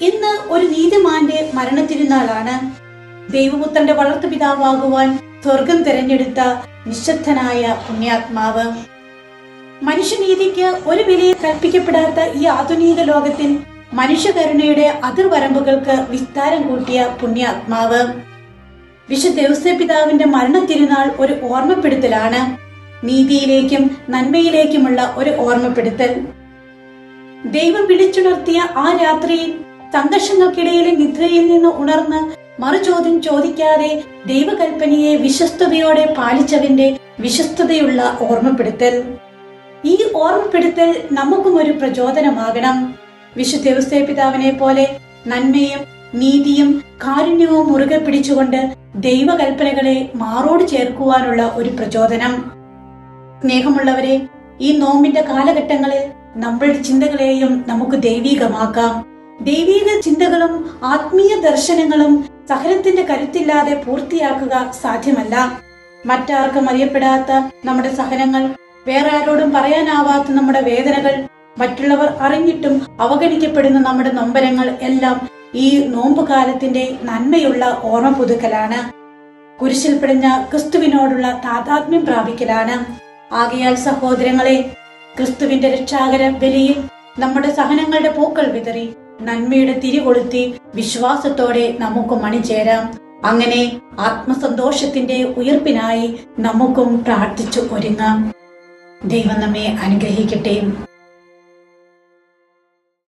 ഇന്ന് ഒരു നീതിമാന്റെ മരണത്തിരുന്നാളാണ്. ദൈവപുത്രന്റെ വളർത്തുപിതാവാകുവാൻ സ്വർഗം തിരഞ്ഞെടുത്ത നിശബ്ദനായ പുണ്യാത്മാവ്. മനുഷ്യനീതിക്ക് ഒരു വിലയും കൽപ്പിക്കപ്പെടാത്ത ഈ ആധുനിക ലോകത്തിൽ മനുഷ്യകരുണയുടെ അതിർവരമ്പുകൾക്ക് വിസ്താരം കൂട്ടിയ പുണ്യാത്മാവ്. വിശുദ്ധ പിതാവിന്റെ മരണത്തിരുന്നാൾ ഒരു ഓർമ്മപ്പെടുത്തലാണ്. നീതിയിലേക്കും നന്മയിലേക്കുമുള്ള ഒരു ഓർമ്മപ്പെടുത്തൽ. ദൈവം വിളിച്ചുണർത്തിയ ആ രാത്രിയിൽ സംഘർഷങ്ങൾക്കിടയിലെ നിദ്രയിൽ നിന്ന് ഉണർന്ന് മറുചോദ്യം ചോദിക്കാതെ ദൈവകൽപ്പനയെ വിശ്വസ്തയോടെ പാലിച്ചവന്റെ വിശ്വസ്തതയുള്ള ഓർമ്മപ്പെടുത്തൽ. ഈ ഓർമ്മപ്പെടുത്തൽ നമുക്കും ഒരു പ്രചോദനമാകണം. വിശുദ്ധ പിതാവിനെ പോലെ നന്മയും നീതിയും കാരുണ്യവും മുറുകെ പിടിച്ചുകൊണ്ട് ദൈവകൽപ്പനകളെ മാറോട് ചേർക്കുവാനുള്ള ഒരു പ്രചോദനം. സ്നേഹമുള്ളവരെ ഈ നോമ്പിന്റെ കാലഘട്ടങ്ങളിൽ നമ്മളുടെ ചിന്തകളെയും നമുക്ക് ദൈവീകമാക്കാം. ദൈവീക ചിന്തകളും ആത്മീയ ദർശനങ്ങളും സഹനത്തിന്റെ കരുത്തില്ലാതെ പൂർത്തിയാക്കുക സാധ്യമല്ല. മറ്റാർക്കും അറിയപ്പെടാത്ത നമ്മുടെ സഹനങ്ങൾ വേറെ ആരോടും പറയാനാവാത്ത നമ്മുടെ വേദനകൾ മറ്റുള്ളവർ അറിഞ്ഞിട്ടും അവഗണിക്കപ്പെടുന്ന നമ്മുടെ നൊമ്പരങ്ങൾ എല്ലാം ഈ നോമ്പുകാലത്തിന്റെ നന്മയുള്ള ഓർമ്മ പുതുക്കലാണ് കുരിശിൽ പിടിഞ്ഞ ക്രിസ്തുവിനോടുള്ള താതാത്മ്യം പ്രാപിക്കലാണ്. ആകയാൽ സഹോദരങ്ങളെ ക്രിസ്തുവിന്റെ രക്ഷാകര ബലിയിൽ നമ്മുടെ സഹനങ്ങളുടെ പൂക്കൾ വിതറി. നന്മയുടെ തിരികൊളുത്തി വിശ്വാസത്തോടെ നമുക്കും മണിചേരാം. അങ്ങനെ ആത്മസന്തോഷത്തിന്റെ ഉയർപ്പിനായി നമുക്കും പ്രാർത്ഥിച്ചു ഒരുങ്ങാം. ദൈവം നമ്മെ അനുഗ്രഹിക്കട്ടെ.